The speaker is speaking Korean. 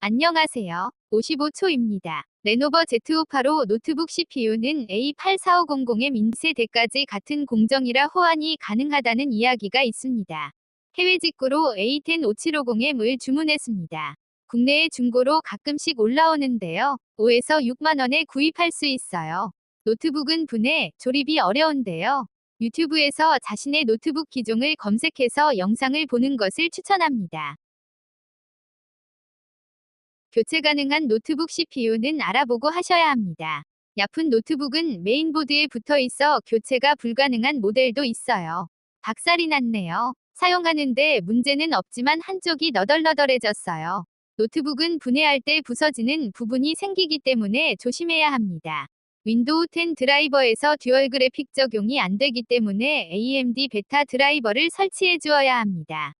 안녕하세요. 55초입니다. 레노버 Z585 노트북 CPU는 A84500의 민세 대까지 같은 공정이라 호환이 가능하다는 이야기가 있습니다. 해외 직구로 A10 5750M을 주문했습니다. 국내에 중고로 가끔씩 올라오는데요. 5에서 6만 원에 구입할 수 있어요. 노트북은 분해, 조립이 어려운데요. 유튜브에서 자신의 노트북 기종을 검색해서 영상을 보는 것을 추천합니다. 교체 가능한 노트북 CPU는 알아보고 하셔야 합니다. 야푼 노트북은 메인보드에 붙어 있어 교체가 불가능한 모델도 있어요. 박살이 났네요. 사용하는데 문제는 없지만 한쪽이 너덜너덜해졌어요. 노트북은 분해할 때 부서지는 부분이 생기기 때문에 조심해야 합니다. 윈도우 10 드라이버에서 듀얼 그래픽 적용이 안 되기 때문에 AMD 베타 드라이버를 설치해 주어야 합니다.